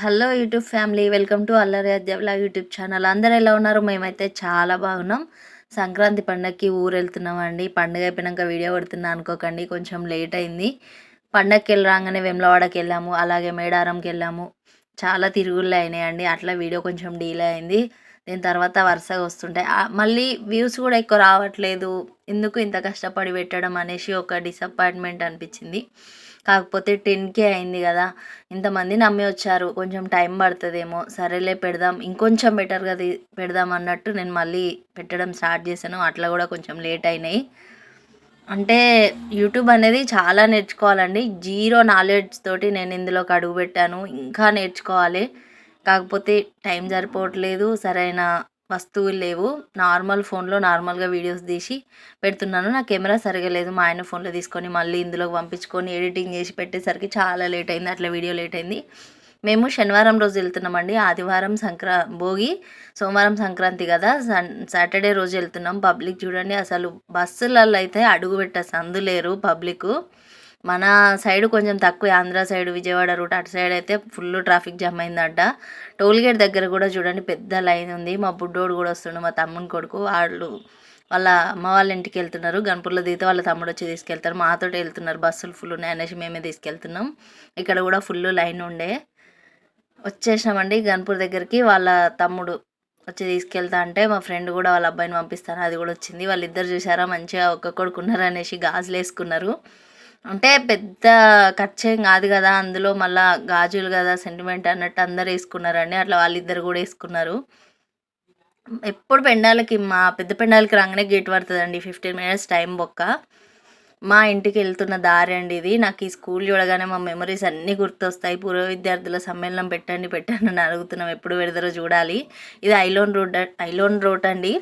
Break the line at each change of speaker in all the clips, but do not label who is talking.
Hello YouTube family welcome to అల్లరి అద్యవలా YouTube channel అందరు ఎలా ఉన్నారు? మేమైతే చాలా బాగున్నాం. సంక్రాంతి పండగకి ఊరు వెళ్తున్నామండి పండగ అయిపోయినాక వీడియో పడుతున్నా అనుకోకండి కొంచెం లేట్ అయింది. పండగకి వెళ్ళి రాగానే వెమ్లవాడకి వెళ్ళాము అలాగే మేడారంకి వెళ్ళాము. చాలా తిరుగుళ్ళు అయినాయండి. అట్లా వీడియో కొంచెం డీలే అయింది. దీని తర్వాత వరుసగా వస్తుంటాయి మళ్ళీ వ్యూస్ కూడా ఎక్కువ రావట్లేదు. ఎందుకు ఇంత కష్టపడి పెట్టడం అనేసి ఒక డిసప్పాయింట్మెంట్ అనిపించింది. కాకపోతే టెన్కే అయింది కదా. ఇంతమంది నమ్మి వచ్చారు. కొంచెం టైం పడుతుందేమో. సరేలే పెడదాం. ఇంకొంచెం బెటర్గా పెడదాం అన్నట్టు నేను మళ్ళీ పెట్టడం స్టార్ట్ చేశాను. అట్లా కూడా కొంచెం లేట్ అయినాయి. అంటే యూట్యూబ్ అనేది చాలా నేర్చుకోవాలండి. జీరో నాలెడ్జ్ తోటి నేను ఇందులోకి అడుగు పెట్టాను. ఇంకా నేర్చుకోవాలి. కాకపోతే టైం సరిపోవట్లేదు సరైన వస్తువులు లేవు. నార్మల్ ఫోన్లో నార్మల్గా వీడియోస్ తీసి పెడుతున్నాను. నా కెమెరా సరిగా లేదు మా ఆయన ఫోన్లో తీసుకొని మళ్ళీ ఇందులోకి పంపించుకొని ఎడిటింగ్ చేసి పెట్టేసరికి చాలా లేట్ అయింది. అట్లా వీడియో లేట్ అయింది. మేము శనివారం రోజు వెళ్తున్నామండి. ఆదివారం సంక్రా భోగి సోమవారం సంక్రాంతి కదా. సన్ సాటర్డే రోజు వెళ్తున్నాం పబ్లిక్ చూడండి. అసలు బస్సులలో అయితే అడుగు పెట్టే సందు లేరు పబ్లిక్. మన సైడ్ కొంచెం తక్కువ. ఆంధ్ర సైడ్ విజయవాడ రూట్ అటు సైడ్ అయితే ఫుల్ ట్రాఫిక్ జామ్ అయిందంట. టోల్ గేట్ దగ్గర కూడా చూడండి పెద్ద లైన్ ఉంది. మా బుడ్డోడు కూడా వస్తుండు మా తమ్ముని కొడుకు. వాళ్ళు వాళ్ళ అమ్మ వాళ్ళ ఇంటికి వెళ్తున్నారు. గణపూర్లో దిగితే వాళ్ళ తమ్ముడు వచ్చి తీసుకెళ్తారు. మాతో వెళ్తున్నారు. బస్సులు ఫుల్ ఉన్నాయి అనేసి మేమే తీసుకెళ్తున్నాం. ఇక్కడ కూడా ఫుల్ లైన్ ఉండే. వచ్చేసామండి గణపూర్ దగ్గరికి. వాళ్ళ తమ్ముడు వచ్చి తీసుకెళ్తా అంటే మా ఫ్రెండ్ కూడా వాళ్ళ అబ్బాయిని పంపిస్తాను. అది కూడా వచ్చింది. వాళ్ళిద్దరు చూసారా? మంచిగా ఒక్క కొడుకున్నారు అనేసి గాజులు వేసుకున్నారు అంటే పెద్ద ఖర్చేం కాదు కదా అందులో మళ్ళా గాజులు కదా సెంటిమెంట్ అన్నట్టు అందరు వేసుకున్నారండి. అట్లా వాళ్ళిద్దరు కూడా వేసుకున్నారు. ఎప్పుడు పెండాలకి మా పెద్ద పెండాలకి రాగానే గేట్ పడుతుందండి. ఫిఫ్టీన్ మినిట్స్ టైం బొక్క. మా ఇంటికి వెళ్తున్న దారి అండి ఇది. నాకు ఈ స్కూల్ చూడగానే మా మెమరీస్ అన్నీ గుర్తొస్తాయి. పూర్వ విద్యార్థుల సమ్మేళనం పెట్టండి పెట్టండి అని అడుగుతున్నాం. ఎప్పుడు పెడతారో చూడాలి. ఇది ఐలోన్ రోడ్ ఐలోన్ రోడ్ అండి.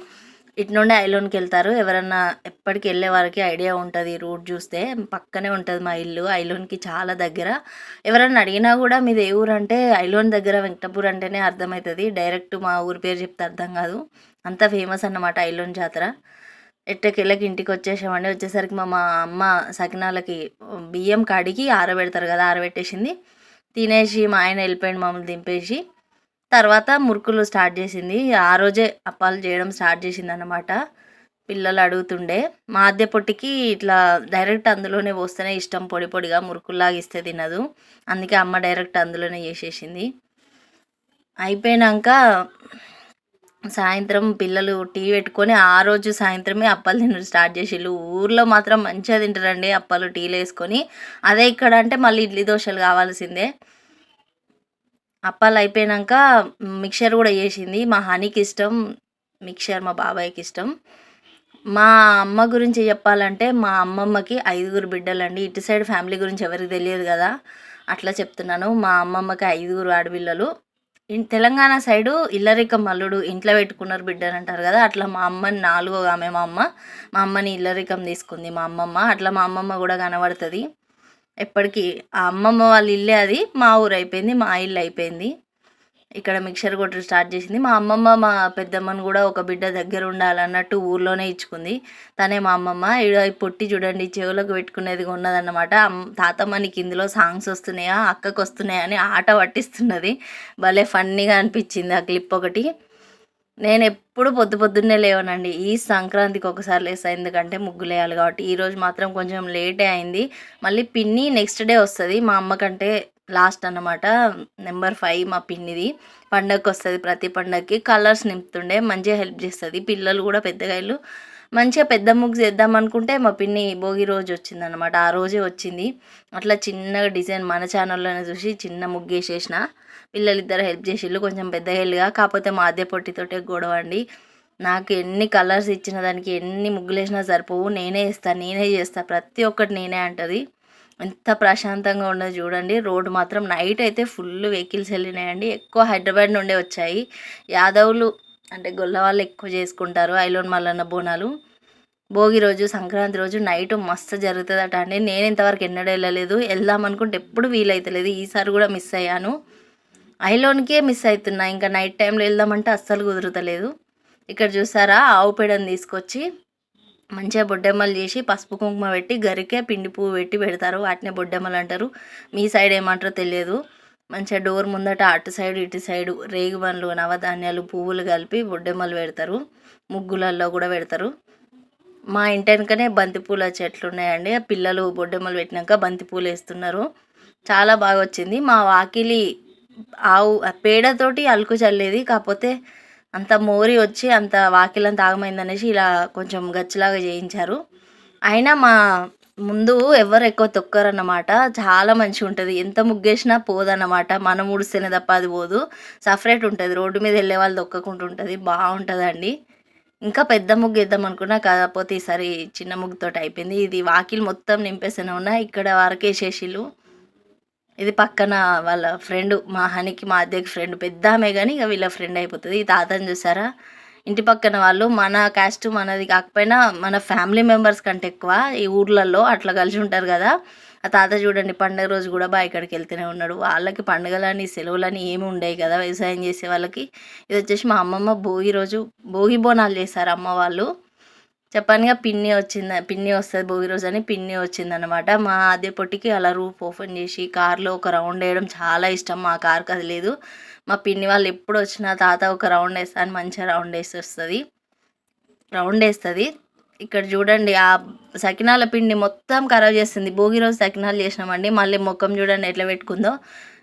ఇటు నుండి ఐలోన్కి వెళ్తారు. ఎవరన్నా ఎప్పటికి వెళ్ళే వారికి ఐడియా ఉంటుంది రూట్ చూస్తే. పక్కనే ఉంటుంది మా ఇల్లు ఐలోన్కి చాలా దగ్గర. ఎవరన్నా అడిగినా కూడా మీది ఏ ఊరు అంటే ఐలోన్ దగ్గర వెంకటపూర్ అంటేనే అర్థమవుతుంది డైరెక్ట్ మా ఊరి పేరు చెప్తే అర్థం కాదు. అంత ఫేమస్ అన్నమాట ఐలోన్ జాతర. ఎట్టకెళ్ళకి ఇంటికి వచ్చేసామండి. వచ్చేసరికి మా మా అమ్మ సకినాలకి బియ్యం కడిగి ఆరబెడతారు కదా ఆరబెట్టేసింది. తినేసి మా ఆయన వెళ్ళిపోయింది మమ్మల్ని దింపేసి. తర్వాత మురుకులు స్టార్ట్ చేసింది. ఆ రోజే అప్పాలు చేయడం స్టార్ట్ చేసింది అనమాట పిల్లలు అడుగుతుండే మా పొట్టికి ఇట్లా డైరెక్ట్ అందులోనే పోస్తేనే ఇష్టం పొడి పొడిగా మురుకుల్లాగా ఇస్తే తినదు. అందుకే అమ్మ డైరెక్ట్ అందులోనే చేసేసింది. అయిపోయినాక సాయంత్రం పిల్లలు టీ పెట్టుకొని ఆ రోజు సాయంత్రమే అప్పాలు తినడం స్టార్ట్ చేసిళ్ళు. ఊర్లో మాత్రం మంచిగా తింటారండి అప్పాలు టీలు వేసుకొని. అదే ఇక్కడ అంటే మళ్ళీ ఇడ్లీ దోశలు కావాల్సిందే. అప్పాలు అయిపోయాక మిక్చర్ కూడా చేసింది. మా హనీకి ఇష్టం మిక్చర్ మా బాబాయ్కి ఇష్టం. మా అమ్మ గురించి చెప్పాలంటే మా అమ్మమ్మకి ఐదుగురు బిడ్డలండి. ఇటు సైడ్ ఫ్యామిలీ గురించి ఎవరికి తెలియదు కదా. అట్లా చెప్తున్నాను. మా అమ్మమ్మకి ఐదుగురు ఆడపిల్లలు. ఇన్ తెలంగాణ సైడు ఇల్లరికం అల్లుడు ఇంట్లో పెట్టుకున్నారు బిడ్డని అంటారు కదా. అట్లా మా అమ్మని నాలుగో ఆమె మా అమ్మ. మా అమ్మని ఇల్లరికం తీసుకుంది మా అమ్మమ్మ. అట్లా మా అమ్మమ్మ కూడా కనబడుతుంది. ఎప్పటికీ ఆ అమ్మమ్మ వాళ్ళ ఇల్లే అది. మా ఊరు అయిపోయింది మా ఇల్లు అయిపోయింది. ఇక్కడ మిక్సర్ కొట్టడం స్టార్ట్ చేసింది. మా అమ్మమ్మ మా పెద్దమ్మని కూడా ఒక బిడ్డ దగ్గర ఉండాలన్నట్టు ఊర్లోనే ఇచ్చుకుంది. తనే మా అమ్మమ్మ. ఈడ పొట్టి చూడండి చెవులకు పెట్టుకునేది ఉన్నదన్నమాట తాతమ్మనికి ఇందులో సాంగ్స్ వస్తున్నాయా అక్కకు వస్తున్నాయా అని ఆట పట్టిస్తున్నది. భలే ఫన్నీగా అనిపించింది ఆ క్లిప్ ఒకటి. నేను ఎప్పుడు పొద్దు పొద్దున్నే లేవనండి. ఈ సంక్రాంతికి ఒకసారి లేస్తా. ఎందుకంటే ముగ్గులు వేయాలి కాబట్టి ఈరోజు మాత్రం కొంచెం లేటే అయింది. మళ్ళీ పిన్ని నెక్స్ట్ డే వస్తుంది. మా అమ్మ కంటే లాస్ట్ అన్నమాట. నెంబర్ ఫైవ్ మా పిన్నిది. పండగకి వస్తుంది ప్రతి పండగకి కలర్స్ నింపుతుండే మంచిగా హెల్ప్ చేస్తుంది. పిల్లలు కూడా పెద్దగా ఇల్లు మంచిగా పెద్ద ముగ్గు చేద్దాం అనుకుంటే మా పిన్ని భోగి రోజు వచ్చింది అనమాట ఆ రోజే వచ్చింది. అట్లా చిన్నగా డిజైన్ మన ఛానల్లోనే చూసి చిన్న ముగ్గు వేసేసిన. పిల్లలిద్దరు హెల్ప్ చేసిళ్ళు కొంచెం పెద్ద హెల్గా కాకపోతే మా అద్దె పొట్టితోటే గొడవ అండి. నాకు ఎన్ని కలర్స్ ఇచ్చిన దానికి ఎన్ని ముగ్గులు వేసినా సరిపోవు. నేనే ఇస్తాను నేనే చేస్తా. ప్రతి ఒక్కటి నేనే అంటుంది. ఎంత ప్రశాంతంగా ఉండదు చూడండి. రోడ్డు మాత్రం నైట్ అయితే ఫుల్ వెహికల్స్ వెళ్ళినాయండి. ఎక్కువ హైదరాబాద్ నుండే వచ్చాయి. యాదవులు అంటే గొల్ల వాళ్ళు ఎక్కువ చేసుకుంటారు ఐలోన్ మల్లన్న బోనాలు. భోగి రోజు సంక్రాంతి రోజు నైట్ మస్తు జరుగుతుందట అండి. నేను ఇంతవరకు ఎన్నడూ వెళ్ళలేదు. వెళ్దాం అనుకుంటే ఎప్పుడు వీలైతలేదు. ఈసారి కూడా మిస్ అయ్యాను. ఐలోన్కే మిస్ అవుతున్నా. ఇంకా నైట్ టైంలో వెళ్దామంటే అస్సలు కుదరతలేదు. ఇక్కడ చూసారా? ఆవు పేడని తీసుకొచ్చి మంచిగా బొడ్డెమ్మలు చేసి పసుపు కుంకుమ పెట్టి గరికే పిండి పువ్వు పెట్టి పెడతారు. వాటినే బొడ్డెమ్మలు అంటారు. మీ సైడ్ ఏమంటారో తెలియదు. మంచిగా డోర్ ముందట అటు సైడ్ ఇటు సైడు రేగు బండ్లు నవధాన్యాలు పువ్వులు కలిపి బొడ్డెమ్మలు పెడతారు. ముగ్గులలో కూడా పెడతారు. మా ఇంటి వెనుకనే బంతిపూల చెట్లు ఉన్నాయండి. పిల్లలు బొడ్డెమ్మలు పెట్టినాక బంతిపూలు వేస్తున్నారు. చాలా బాగా వచ్చింది. మా వాకిలి ఆవు ఆ పేడతోటి అలుకు చల్లేది. కాకపోతే అంత మోరి వచ్చి అంత వాకిలంత ఆగమైందనేసి ఇలా కొంచెం గచ్చిలాగా చేయించారు. అయినా మా ముందు ఎవరు ఎక్కువ తొక్కరన్నమాట. చాలా మంచిగా ఉంటుంది. ఎంత ముగ్గేసినా పోదన్నమాట. మనం ఊడిస్తేనే తప్ప అది పోదు. సపరేట్ ఉంటుంది. రోడ్డు మీద వెళ్ళే వాళ్ళు తొక్కకుండా ఉంటుంది. బాగుంటుందండి. ఇంకా పెద్ద ముగ్గు వేద్దాం అనుకున్నా కాకపోతే ఈసారి చిన్న ముగ్గుతో అయిపోయింది. ఇది వాకిలు మొత్తం నింపేస్తూనే ఉన్నా. ఇక్కడ వరకు వేసేసిళ్ళు ఇది పక్కన వాళ్ళ ఫ్రెండ్ మా హనికి మా అద్దెకి ఫ్రెండ్ పెద్ద ఆమె కానీ ఇక వీళ్ళ ఫ్రెండ్ అయిపోతుంది. ఈ తాతని చూసారా? ఇంటి పక్కన వాళ్ళు మన క్యాస్ట్ మనది కాకపోయినా మన ఫ్యామిలీ మెంబర్స్ కంటే ఎక్కువ ఈ ఊర్లలో అట్లా కలిసి ఉంటారు కదా. ఆ తాత చూడండి పండుగ రోజు కూడా బాగా ఇక్కడికి వెళ్తూనే ఉన్నాడు. వాళ్ళకి పండుగలని సెలవులని ఏమి ఉండేవి కదా వ్యవసాయం చేసే వాళ్ళకి. ఇది వచ్చేసి మా అమ్మమ్మ భోగి రోజు భోగి బోనాలు చేశారు అమ్మ వాళ్ళు. చెప్పానుగా పిన్ని వచ్చింది పిన్ని వస్తుంది భోగి రోజు అని పిన్ని వచ్చిందనమాట మా అదే పొట్టికి అలా రూఫ్ ఓపెన్ చేసి కార్లో ఒక రౌండ్ వేయడం చాలా ఇష్టం మా కార్ కదలేదు మా పిన్ని వాళ్ళు ఎప్పుడు వచ్చినా తాత ఒక రౌండ్ వేస్తాను మంచిగా రౌండ్ వేసి వస్తుంది. రౌండ్ వేస్తుంది. ఇక్కడ చూడండి ఆ సకినాల పిండి మొత్తం ఖరాబ్ చేస్తుంది. భోగి రోజు సకినాలు చేసినామండి. మళ్ళీ ముఖం చూడండి ఎట్లా పెట్టుకుందో.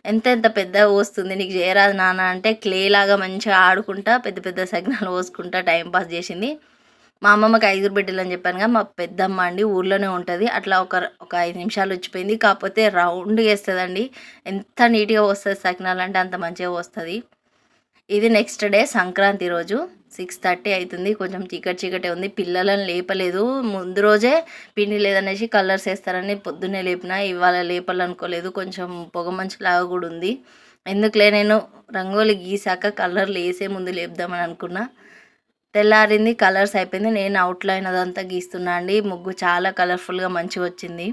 ఎంత ఎంత పెద్దగా పోస్తుంది. నీకు చేయరాదు నాన్న అంటే క్లే లాగా మంచిగా ఆడుకుంటా పెద్ద పెద్ద సకినాలు పోసుకుంటా టైం పాస్ చేసింది. మా అమ్మమ్మకి ఐదుగురు బిడ్డలు అని చెప్పాను కదా మా పెద్దమ్మ అండి ఊర్లోనే ఉంటుంది. అట్లా ఒక ఒక ఐదు నిమిషాలు వచ్చిపోయింది కాకపోతే రౌండ్ వేస్తుందండి. ఎంత నీట్గా వస్తుంది సకినాలు అంటే అంత మంచిగా వస్తుంది. ఇది నెక్స్ట్ డే సంక్రాంతి రోజు. సిక్స్ థర్టీ అవుతుంది. కొంచెం చీకటి చీకటి ఉంది. పిల్లలను లేపలేదు. ముందు రోజే పిండి లేదనేసి కలర్స్ వేస్తారని పొద్దున్నే లేపిన ఇవాళ లేపాలనుకోలేదు. కొంచెం పొగ మంచులాగా కూడా ఉంది. ఎందుకులే నేను రంగోలి గీసాక కలర్లు వేసే ముందు లేపుదామని అనుకున్నా. తెల్లారింది కలర్స్ అయిపోయింది. నేను అవుట్లైన్ అదంతా గీస్తున్నా అండి. ముగ్గు చాలా కలర్ఫుల్గా మంచిగా వచ్చింది.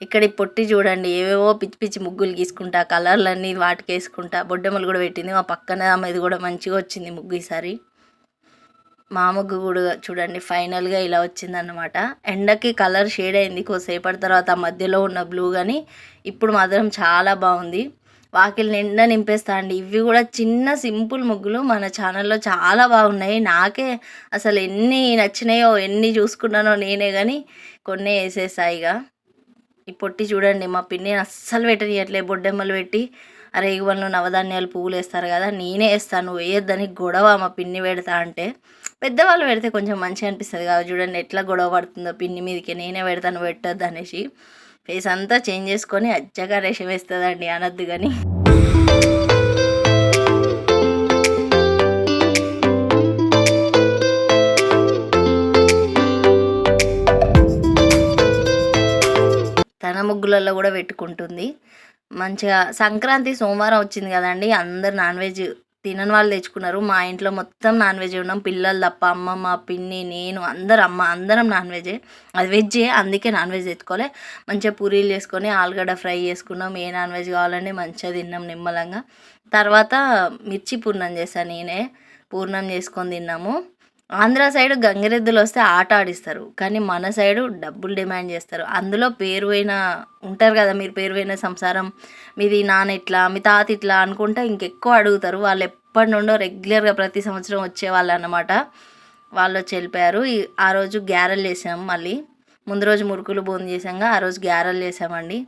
ఇక్కడ పొట్టి చూడండి. ఏవేవో పిచ్చి పిచ్చి ముగ్గులు గీసుకుంటా కలర్లన్నీ వాటికి వేసుకుంటా బొడ్డెమ్మలు కూడా పెట్టింది. మా పక్కన ఆమెది కూడా మంచిగా వచ్చింది ముగ్గు ఈసారి. మా ముగ్గు కూడా చూడండి ఫైనల్గా ఇలా వచ్చిందన్నమాట. ఎండకి కలర్ షేడ్ అయింది. కొద్దిసేపటి తర్వాత మధ్యలో ఉన్న బ్లూ కానీ ఇప్పుడు మాత్రం చాలా బాగుంది. వాకిలి నిండా నింపేస్తా అండి. ఇవి కూడా చిన్న సింపుల్ ముగ్గులు. మన ఛానల్లో చాలా బాగున్నాయి. నాకే అసలు ఎన్ని నచ్చినాయో ఎన్ని చూసుకున్నానో నేనే కానీ కొన్ని వేసేసాయి ఇక ఈ పొట్టి చూడండి మా పిన్ని అస్సలు పెట్టనియట్లే. బొడ్డెమ్మలు పెట్టి అరే నవధాన్యాలు పువ్వులు వేస్తారు కదా నేనే వేస్తాను వేయొద్దని గొడవ మా పిన్ని పెడతా అంటే పెద్దవాళ్ళు పెడితే కొంచెం మంచిగా అనిపిస్తుంది కదా. చూడండి ఎట్లా గొడవ పడుతుందో పిన్ని మీదకి. నేనే పెడతాను పెట్టొద్దు అనేసి. ఫేస్ అంతా చేంజ్ చేసుకొని అచ్చగా రేషం వేస్తుందండి అనద్దు కానీ తన ముగ్గులలో కూడా పెట్టుకుంటుంది. మంచిగా సంక్రాంతి సోమవారం వచ్చింది కదండి అందరు నాన్ వెజ్ తినని వాళ్ళు తెచ్చుకున్నారు. మా ఇంట్లో మొత్తం నాన్ వెజ్ ఉన్నాం. పిల్లలు తప్ప అమ్మమ్మ పిన్ని నేను అందరు అమ్మ అందరం నాన్ వెజే అది వెజ్జే అందుకే నాన్ వెజ్ తెచ్చుకోలే. మంచిగా పూరీలు చేసుకొని ఆలుగడ్డ ఫ్రై చేసుకున్నాం. ఏ నాన్ వెజ్ కావాలంటే మంచిగా తిన్నాం నిమ్మలంగా. తర్వాత మిర్చి పూర్ణం చేశాను నేనే. పూర్ణం చేసుకొని తిన్నాము. ఆంధ్ర సైడ్ గంగిరెద్దులు వస్తే ఆట ఆడిస్తారు కానీ మన సైడు డబ్బులు డిమాండ్ చేస్తారు. అందులో పేరు పోయిన ఉంటారు కదా మీరు పేరు పోయిన సంసారం మీది నాన్న ఇట్లా మీ తాత ఇట్లా అనుకుంటే ఇంకెక్కువ అడుగుతారు. వాళ్ళు ఎప్పటి నుండో రెగ్యులర్గా ప్రతి సంవత్సరం వచ్చేవాళ్ళు అనమాట వాళ్ళు వచ్చి వెళ్ళిపోయారు. ఆ రోజు గ్యారెలు చేసాం మళ్ళీ. ముందు రోజు మురుకులు బోన్ చేసాంగా ఆ రోజు గ్యారెలు చేసామండి.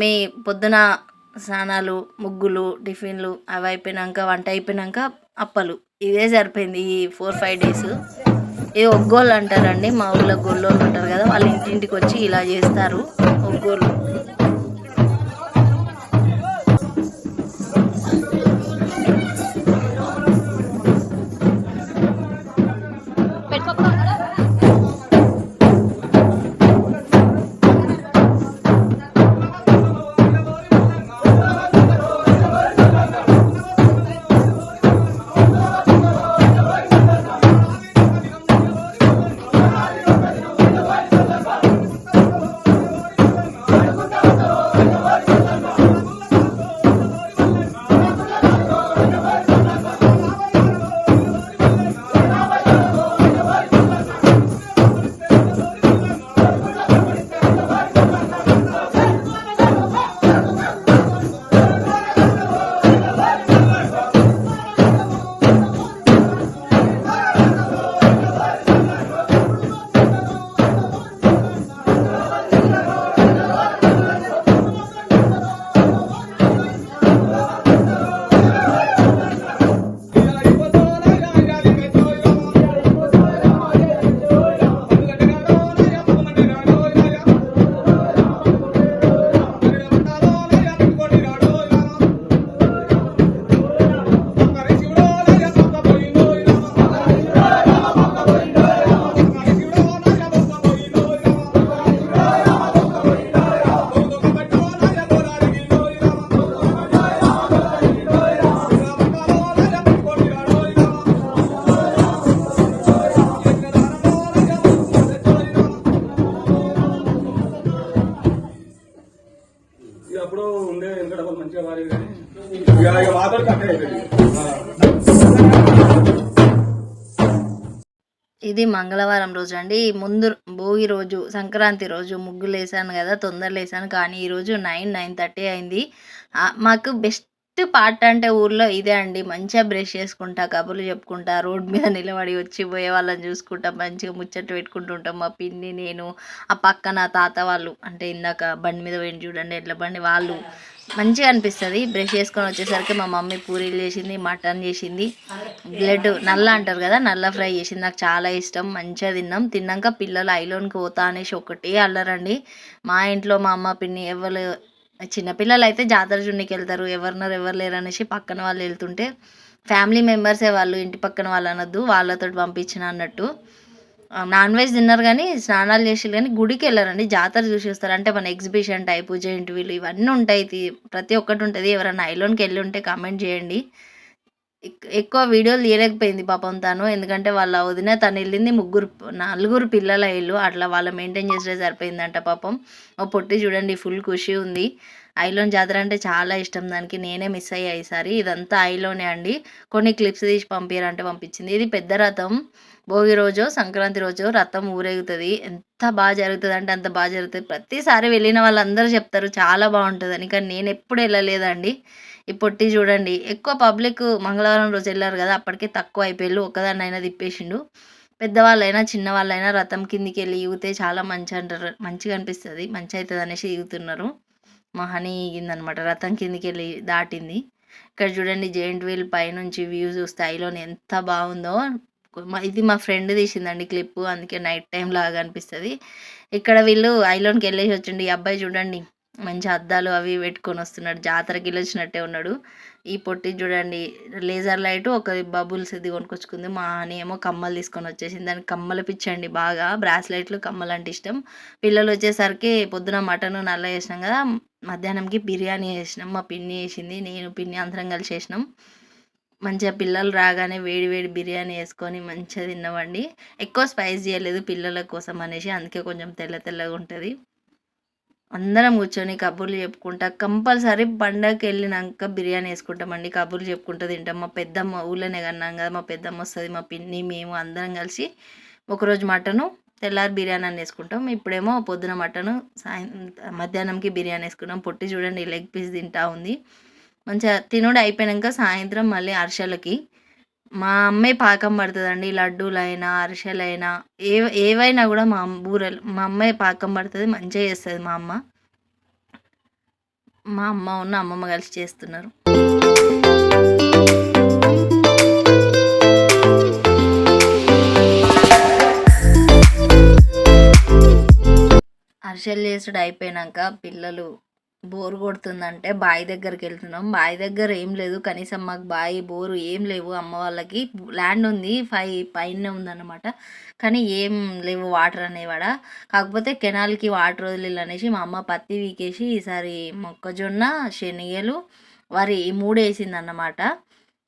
మీ పొద్దున స్నానాలు ముగ్గులు టిఫిన్లు అవి అయిపోయినాక వంట అయిపోయినాక అప్పలు. ఇదే సరిపోయింది ఈ ఫోర్ ఫైవ్ డేస్. ఇది ఒగ్గోళ్ళు అంటారండి మా ఊళ్ళో గొల్లోళ్ళు ఉంటారు కదా వాళ్ళ ఇంటింటికి వచ్చి ఇలా చేస్తారు ఒగ్గోళ్ళు. ఇది మంగళవారం రోజు అండి. ముందు భోగి రోజు సంక్రాంతి రోజు ముగ్గులు వేసాను కదా తొందరలు వేసాను కానీ ఈరోజు నైన్ నైన్ థర్టీ అయింది. మాకు బెస్ట్ పార్ట్ అంటే ఊర్లో ఇదే అండి. మంచిగా బ్రష్ చేసుకుంటా కబుర్లు చెప్పుకుంటా రోడ్ మీద నిలబడి వచ్చి పోయే వాళ్ళని చూసుకుంటా మంచిగా ముచ్చట్లు పెట్టుకుంటుంటాం మా పిన్ని నేను ఆ పక్కన తాత వాళ్ళు అంటే ఇందాక బండి మీద పోయి చూడండి ఎట్ల బండి వాళ్ళు మంచిగా అనిపిస్తుంది. బ్రష్ చేసుకొని వచ్చేసరికి మా మమ్మీ పూరీలు చేసింది మటన్ చేసింది. బ్లడ్ నల్ల అంటారు కదా నల్ల ఫ్రై చేసింది. నాకు చాలా ఇష్టం. మంచిగా తిన్నాం. తిన్నాక పిల్లలు ఐలోన్కి పోతా అనేసి ఒకటే అల్లరండి. మా ఇంట్లో మా అమ్మ పిన్ని ఎవరు చిన్నపిల్లలు అయితే జాతర జున్నికి వెళ్తారు. ఎవరినారు ఎవరు లేరు అనేసి పక్కన వాళ్ళు వెళ్తుంటే ఫ్యామిలీ మెంబర్సే వాళ్ళు. ఇంటి పక్కన వాళ్ళు అనొద్దు. వాళ్ళతో పంపించిన అన్నట్టు. నాన్ వెజ్ తిన్నారు కానీ స్నానాలు చేసి కానీ గుడికి వెళ్ళారండి. జాతర చూసి వస్తారు అంటే మన ఎగ్జిబిషన్ టైపు జైంట్ వీలు ఇవన్నీ ఉంటాయి ప్రతి ఒక్కటి ఉంటుంది. ఎవరైనా ఐలోన్కి వెళ్ళి ఉంటే కామెంట్ చేయండి. ఎక్కువ వీడియోలు తీయలేకపోయింది పాపం తను. ఎందుకంటే వాళ్ళ వదిన తను వెళ్ళింది ముగ్గురు నలుగురు పిల్లల ఇల్లు. అట్లా వాళ్ళ మెయింటైన్ చేసే సరిపోయిందంట పాపం. ఓ పొట్టి చూడండి ఫుల్ ఖుషి ఉంది. ఐలోన్ జాతర అంటే చాలా ఇష్టం దానికి. నేనే మిస్ అయ్యా ఈసారి. ఇదంతా ఐలోనే అండి. కొన్ని క్లిప్స్ తీసి పంపించారంటే పంపించింది. ఇది పెద్ద రథం. భోగి రోజు సంక్రాంతి రోజు రథం ఊరేగుతుంది. ఎంత బాగా జరుగుతుంది అంటే అంత బాగా జరుగుతుంది. ప్రతిసారి వెళ్ళిన వాళ్ళందరూ చెప్తారు చాలా బాగుంటుందని. కానీ నేను ఎప్పుడు వెళ్ళలేదండి. ఈ పొట్టి చూడండి. ఎక్కువ పబ్లిక్ మంగళవారం రోజు వెళ్ళారు కదా అప్పటికే తక్కువ అయిపోయి ఒక్కదాన్నైనా తిప్పేసిండు. పెద్దవాళ్ళైనా చిన్నవాళ్ళైనా రథం కిందికి వెళ్ళి ఈగితే చాలా మంచి అంటారు మంచిగా అనిపిస్తుంది. మంచి అవుతుంది అనేసి ఈగుతున్నారు. మా హనీ ఈగిందనమాట. రథం కిందికి వెళ్ళి దాటింది. ఇక్కడ చూడండి జెయింట్ వీల్ పైనుంచి వ్యూ చూస్తే ఐలోని ఎంత బాగుందో. మా- ఇది మా ఫ్రెండ్ తీసిందండి క్లిప్ అందుకే నైట్ టైం లాగా అనిపిస్తుంది. ఇక్కడ వీళ్ళు ఐలోన్కి వెళ్ళేసి వచ్చండి. ఈ అబ్బాయి చూడండి మంచి అద్దాలు అవి పెట్టుకొని వస్తున్నాడు. జాతరకి వెళ్ళి వచ్చినట్టే ఉన్నాడు. ఈ పొట్టి చూడండి లేజర్ లైట్ ఒక బబుల్స్ ఇది కొనుక్కొచ్చుకుంది మా అని ఏమో కమ్మలు తీసుకొని వచ్చేసింది. దానికి కమ్మలు పిచ్చండి బాగా. బ్రాస్లెట్లు కమ్మలు అంటే ఇష్టం. పిల్లలు వచ్చేసరికి పొద్దున మటన్ నల్ల చేసినాం కదా. మధ్యాహ్నంకి బిర్యానీ చేసినాం. మా పిన్ని వేసింది నేను పిన్ని అందరం కలిసి చేసినాం. మంచిగా పిల్లలు రాగానే వేడి వేడి బిర్యానీ వేసుకొని మంచిగా తిన్నామండి. ఎక్కువ స్పైస్ చేయలేదు పిల్లల కోసం అనేసి అందుకే కొంచెం తెల్ల తెల్లగా ఉంటుంది. అందరం కూర్చొని కబుర్లు చెప్పుకుంటా. కంపల్సరీ పండగకి వెళ్ళినాక బిర్యానీ వేసుకుంటామండి. కబుర్లు చెప్పుకుంటూ తింటాం. మా పెద్దమ్మ ఊళ్ళోనే కన్నాం కదా మా పెద్దమ్మ వస్తుంది మా పిన్ని మేము అందరం కలిసి ఒకరోజు మటను తెల్లారి బిర్యానీ అని వేసుకుంటాం. ఇప్పుడేమో పొద్దున మటను సాయం మధ్యాహ్నంకి బిర్యానీ వేసుకున్నాం. పొట్టి చూడండి లెగ్ పీస్ తింటా ఉంది. మంచిగా తినుడు అయిపోయాక సాయంత్రం మళ్ళీ అరిసెలకి మా అమ్మే పాకం పడుతుందండి లడ్డూలైనా అరిసెలైనా ఏ ఏవైనా కూడా మా అమ్మ బూరెలు మా అమ్మాయి పాకం పడుతుంది మంచిగా చేస్తుంది మా అమ్మ. మా అమ్మ ఉన్న అమ్మమ్మ కలిసి చేస్తున్నారు. అరిసెలు చేసుడు అయిపోయినాక పిల్లలు బోర్ కొడుతుందంటే బావి దగ్గరికి వెళ్తున్నాం. బావి దగ్గర ఏం లేదు. కనీసం మాకు బావి బోరు ఏం లేవు. అమ్మ వాళ్ళకి ల్యాండ్ ఉంది. ఫైవ్ పైన ఉందన్నమాట. కానీ ఏం లేవు వాటర్ అనేవాడ. కాకపోతే కెనాల్కి వాటర్ వదిలేదు అనేసి మా అమ్మ పత్తి వీకేసి ఈసారి మొక్కజొన్న శనగలు వరి ఈ మూడు వేసింది అన్నమాట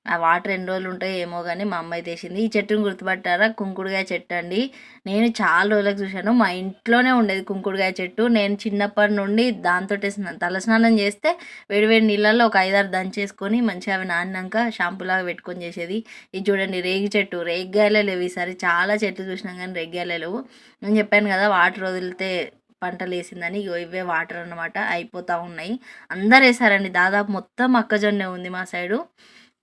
ఆ వాటర్ ఎన్ని రోజులు ఉంటాయో ఏమో కానీ మా అమ్మాయి తీసింది ఈ చెట్టుని గుర్తుపట్టారా? కుంకుడుగాయ చెట్టు అండి. నేను చాలా రోజులకు చూశాను. మా ఇంట్లోనే ఉండేది కుంకుడుగాయ చెట్టు. నేను చిన్నప్పటి నుండి దాంతో తలస్నానం చేస్తే వేడివేడి నీళ్ళల్లో ఒక ఐదారు దంచేసుకొని మంచిగా అవి నానినాక షాంపూలాగా పెట్టుకొని చేసేది. ఇది చూడండి రేగి చెట్టు. రేగ్గాయలే లేవు ఈసారి. చాలా చెట్లు చూసినాం కానీ రేగ్గాయలే లేవు. నేను చెప్పాను కదా వాటర్ వదిలితే పంటలు వేసిందని. ఇగో ఇవే వాటర్ అన్నమాట. అయిపోతూ ఉన్నాయి. అందరు వేసారండి. దాదాపు మొత్తం మొక్కజొన్నే ఉంది మా సైడు.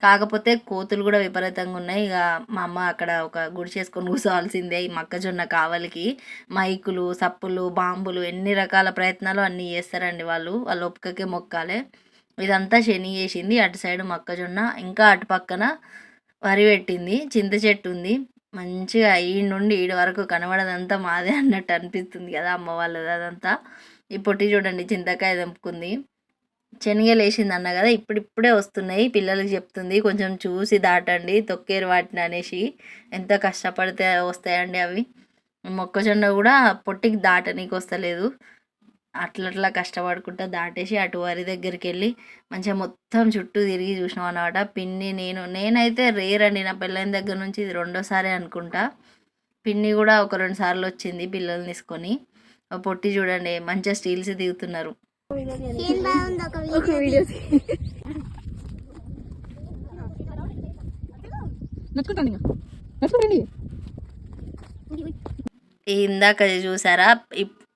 కాకపోతే కోతులు కూడా విపరీతంగా ఉన్నాయి. ఇక మా అమ్మ అక్కడ ఒక గుడి చేసుకొని కూర్చోవాల్సిందే. ఈ మొక్కజొన్న కావలికి మైకులు సప్పులు బాంబులు ఎన్ని రకాల ప్రయత్నాలు అన్నీ చేస్తారండి వాళ్ళు. వాళ్ళ ఒప్పుకకే మొక్కాలే. ఇదంతా శని చేసింది. అటు సైడ్ మొక్కజొన్న ఇంకా అటు పక్కన వరి పెట్టింది. చింత చెట్టు ఉంది. మంచిగా ఈ నుండి ఈడు వరకు కనబడదంతా మాదే అన్నట్టు అనిపిస్తుంది కదా అమ్మ వాళ్ళది అదంతా. ఈ పొట్టి చూడండి చింతకాయ తెంపుకుంది శనగలు వేసింది అన్న కదా ఇప్పుడిప్పుడే వస్తున్నాయి. పిల్లలకి చెప్తుంది కొంచెం చూసి దాటండి తొక్కేరు వాటిని అనేసి. ఎంత కష్టపడితే వస్తాయండి అవి. మొక్కజొన్న కూడా పొట్టికి దాటనీకి వస్తలేదు. అట్లా అట్లా కష్టపడుకుంటా దాటేసి అటు వరి దగ్గరికి వెళ్ళి మంచిగా మొత్తం చుట్టూ తిరిగి చూసినాం అనమాట పిన్ని నేను నేనైతే రేర్ అండి. నా పిల్లల దగ్గర నుంచి ఇది రెండోసారి అనుకుంటా. పిన్ని కూడా ఒక రెండు సార్లు వచ్చింది పిల్లల్ని తీసుకొని. పొట్టి చూడండి మంచిగా స్టీల్స్ దిగుతున్నారు.
ఒక
వీడియో నచ్చుకుంటాను
ఇందాక చూసారా?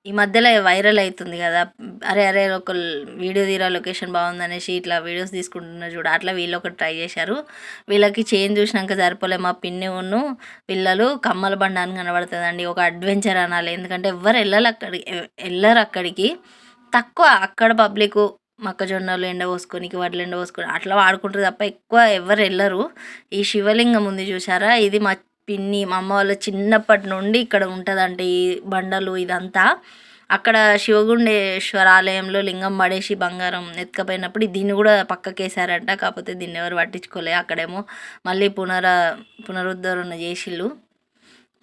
ఈ మధ్యలో వైరల్ అవుతుంది కదా. అరే అరే ఒక వీడియో తీరా లొకేషన్ బాగుందనేసి ఇట్లా వీడియోస్ తీసుకుంటున్నారు చూడ. అట్లా వీళ్ళు ఒకటి ట్రై చేశారు. వీళ్ళకి చేంజ్ చూసినాక సరిపోలే. మా పిన్ని ఉన్ను పిల్లలు కమ్మల బండ అని కనబడుతుందండి. ఒక అడ్వెంచర్ అనాలి. ఎందుకంటే ఎవ్వరు వెళ్ళాలి అక్కడికి? వెళ్ళరు అక్కడికి. తక్కువ అక్కడ పబ్లిక్ మొక్కజొన్నలు ఎండ పోసుకొని వడ్లు ఎండ పోసుకొని అట్లా వాడుకుంటారు తప్ప ఎక్కువ ఎవరు వెళ్ళరు. ఈ శివలింగం ఉంది చూసారా ఇది మా పిన్ని మా అమ్మ వాళ్ళ చిన్నప్పటి నుండి ఇక్కడ ఉంటుందంట ఈ బండలు ఇదంతా. అక్కడ శివగుండేశ్వర ఆలయంలో లింగం పడేసి బంగారం ఎత్తుకపోయినప్పుడు దీన్ని కూడా పక్కకేసారంట కాకపోతే దీన్ని ఎవరు పట్టించుకోలే. అక్కడేమో మళ్ళీ పునర పునరుద్ధరణ చేసిళ్ళు.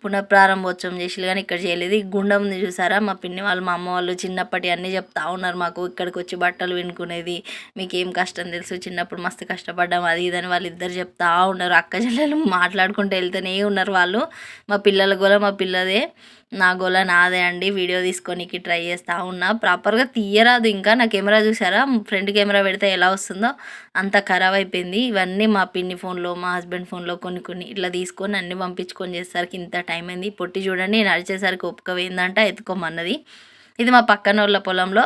పునఃప్రారంభోత్సవం చేసిళ్ళు కానీ ఇక్కడ చేయలేదు. ఈ గుండం ఉంది చూసారా? మా పిన్ని వాళ్ళు మా అమ్మ వాళ్ళు చిన్నప్పటి అన్నీ చెప్తా ఉన్నారు మాకు. ఇక్కడికి వచ్చి బట్టలు వినుకునేది మీకు ఏం కష్టం తెలుసు? చిన్నప్పుడు మస్తు కష్టపడ్డాం. అది ఇదని వాళ్ళు ఇద్దరు చెప్తా ఉన్నారు. అక్క చెల్లెలు మాట్లాడుకుంటూ వెళ్తూనే ఉన్నారు వాళ్ళు. మా పిల్లల కూడా మా పిల్లదే. నా గోల నాదే అండి వీడియో తీసుకోనికి ట్రై చేస్తూ ఉన్నా. ప్రాపర్గా తీయరాదు ఇంకా. నా కెమెరా చూసారా ఫ్రంట్ కెమెరా పెడితే ఎలా వస్తుందో? అంత ఖరాబ్ అయిపోయింది. ఇవన్నీ మా పిన్ని ఫోన్లో మా హస్బెండ్ ఫోన్లో కొన్ని కొన్ని ఇట్లా తీసుకొని అన్ని పంపించుకొని చేసేసరికి ఇంత టైం అయింది. పొట్టి చూడండి నడిచేసరికి ఒప్పుక పోయిందంట ఎత్తుకోమన్నది. ఇది మా పక్కన వాళ్ళ పొలంలో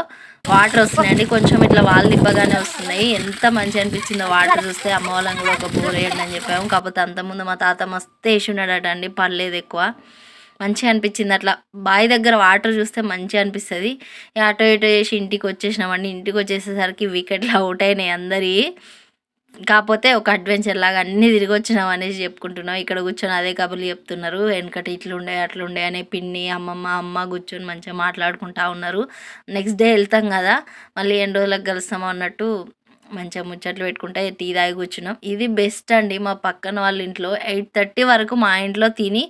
వాటర్ వస్తున్నాయండి కొంచెం ఇట్లా వాళ్ళు దిబ్బగానే వస్తున్నాయి. ఎంత మంచి అనిపించిందో వాటర్ చూస్తే అమ్మ వాళ్ళని కూడా ఒక బోర్ వేయండి అని చెప్పాము. కాకపోతే అంతకుముందు మా తాత మస్తు వేసి ఉన్నాడట అండి పడలేదు ఎక్కువ. మంచిగా అనిపించింది. అట్లా బావి దగ్గర వాటర్ చూస్తే మంచిగా అనిపిస్తుంది. అటో ఇటో చేసి ఇంటికి వచ్చేసినామండి. ఇంటికి వచ్చేసేసరికి వికెట్లు అవుట్ అయినాయి అందరి. కాకపోతే ఒక అడ్వెంచర్ లాగా అన్నీ తిరిగి వచ్చినాం అనేసి చెప్పుకుంటున్నాం. ఇక్కడ కూర్చొని అదే కబుర్లు చెప్తున్నారు. వెనకటి ఇట్లుండే అట్లుండే అనే పిన్ని అమ్మమ్మ అమ్మ కూర్చొని మంచిగా మాట్లాడుకుంటా ఉన్నారు. నెక్స్ట్ డే వెళ్తాం కదా. మళ్ళీ ఎన్ని రోజులకు కలుస్తాం అన్నట్టు మంచిగా ముచ్చట్లు పెట్టుకుంటే టీ తాగి కూర్చున్నాం. ఇది బెస్ట్ అండి. మా పక్కన వాళ్ళ ఇంట్లో ఎయిట్ థర్టీ వరకు మా ఇంట్లో తిని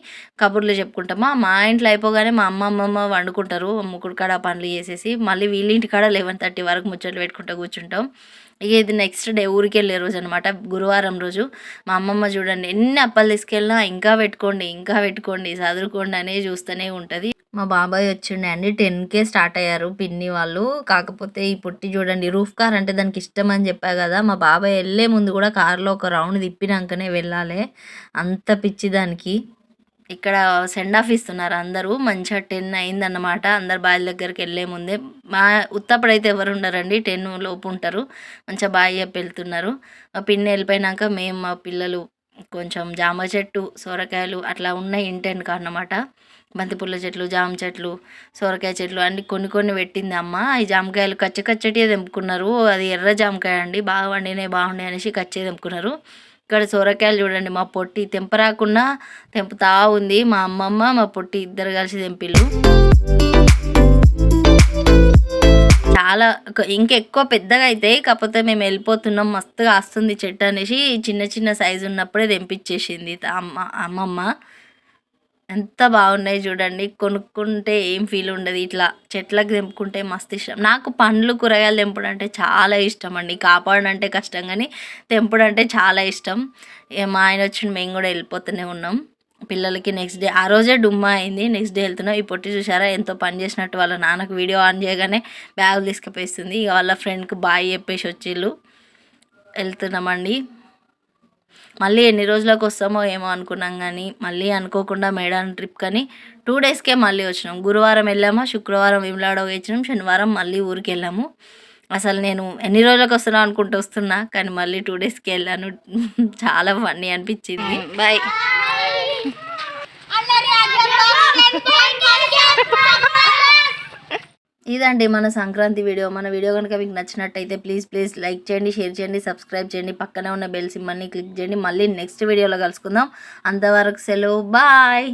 కబుర్లు చెప్పుకుంటామా మా ఇంట్లో అయిపోగానే మా అమ్మ అమ్మమ్మ వండుకుంటారు. ముక్కుడు కాడ పనులు చేసేసి మళ్ళీ వీళ్ళ ఇంటి కాడ లెవెన్ థర్టీ వరకు ముచ్చట్లు పెట్టుకుంటూ కూర్చుంటాం. ఇక ఇది నెక్స్ట్ డే ఊరికి వెళ్ళే రోజు అనమాట గురువారం రోజు మా అమ్మమ్మ చూడండి ఎన్ని అప్పలు తీసుకెళ్ళినా ఇంకా పెట్టుకోండి ఇంకా పెట్టుకోండి చదువుకోండి అనే చూస్తూనే ఉంటుంది. మా బాబాయ్ వచ్చిండే అండి. టెన్కే స్టార్ట్ అయ్యారు పిన్ని వాళ్ళు. కాకపోతే ఈ పుట్టి చూడండి రూఫ్ కార్ అంటే దానికి ఇష్టం అని చెప్పా కదా. మా బాబాయ్ వెళ్ళే ముందు కూడా కార్లో ఒక రౌండ్ తిప్పినాకనే వెళ్ళాలి. అంత పిచ్చి దానికి. ఇక్కడ సెండ్ ఆఫ్ ఇస్తున్నారు అందరూ. మంచిగా టెన్ అయిందన్నమాట. అందరు బావి దగ్గరికి వెళ్ళే ముందే. మా ఉత్తప్పుడు అయితే ఎవరు ఉండరండి. టెన్ లోపు ఉంటారు. మంచిగా బావి చెప్పి వెళ్తున్నారు. మా పిన్ని వెళ్ళిపోయినాక మేము మా పిల్లలు కొంచెం జామ చెట్టు సొరకాయలు అట్లా ఉన్నాయి. ఇంటెంట్ అన్నమాట. బంతిపూల చెట్లు జామ చెట్లు సొరకాయ చెట్లు అన్ని కొన్ని కొన్ని పెట్టింది అమ్మ. ఈ జామకాయలు కచ్చకచ్చటి తెంపుకున్నారు. అది ఎర్ర జామకాయ అండి. బాగా వండినాయి బాగున్నాయి అనేసి కచ్చే తెంపుకున్నారు. ఇక్కడ సొరకాయలు చూడండి. మా పొట్టి తెంపరాకుండా తెంపుతా ఉంది. మా అమ్మమ్మ మా పొట్టి ఇద్దరు కలిసి తెంపిళ్ళు. చాలా ఇంకెక్కువ పెద్దగా అయితే కాకపోతే మేము వెళ్ళిపోతున్నాం. మస్తుగా వస్తుంది చెట్టు అనేసి చిన్న చిన్న సైజు ఉన్నప్పుడే తెంపించేసింది అమ్మ అమ్మమ్మ. ఎంత బాగున్నాయి చూడండి. కొనుక్కుంటే ఏం ఫీల్ ఉండదు. ఇట్లా చెట్లకు తెంపుకుంటే మస్తు ఇష్టం. నాకు పండ్లు కూరగాయలు తెంపుడు అంటే చాలా ఇష్టం అండి. కాపాడడం అంటే కష్టం కానీ తెంపుడు అంటే చాలా ఇష్టం. ఇక మా ఆయన వచ్చి మేము కూడా వెళ్ళిపోతూనే ఉన్నాం. పిల్లలకి నెక్స్ట్ డే ఆ రోజే డుమ్మా అయింది. నెక్స్ట్ డే వెళ్తున్నాం. ఈ పొట్టి చూసారా ఎంతో పని చేసినట్టు వాళ్ళ నాన్నకు వీడియో ఆన్ చేయగానే బ్యాగులు తీసుకుపోయిస్తుంది ఇక వాళ్ళ ఫ్రెండ్కి బాయ్ చెప్పేసి వచ్చిళ్ళు. వెళ్తున్నామండి. మళ్ళీ ఎన్ని రోజులకు వస్తామో ఏమో అనుకున్నాం కానీ మళ్ళీ అనుకోకుండా మేడాన్ ట్రిప్ కానీ టూ డేస్కే మళ్ళీ వచ్చినాం. గురువారం వెళ్ళామా శుక్రవారం విమలాడ వచ్చినాం శనివారం మళ్ళీ ఊరికి వెళ్ళాము. అసలు నేను ఎన్ని రోజులకు వస్తున్నా అనుకుంటూ వస్తున్నా కానీ మళ్ళీ టూ డేస్కి వెళ్ళాను. చాలా ఫన్నీ అనిపించింది. బాయ్. ఇదండి మన సంక్రాంతి వీడియో. మన వీడియో కనుక మీకు నచ్చినట్టయితే ప్లీజ్ ప్లీజ్ లైక్ చేయండి షేర్ చేయండి సబ్స్క్రైబ్ చేయండి. పక్కనే ఉన్న బెల్ సిమ్మని క్లిక్ చేయండి. మళ్ళీ నెక్స్ట్ వీడియోలో కలుసుకుందాం. అంతవరకు సెలవు. బాయ్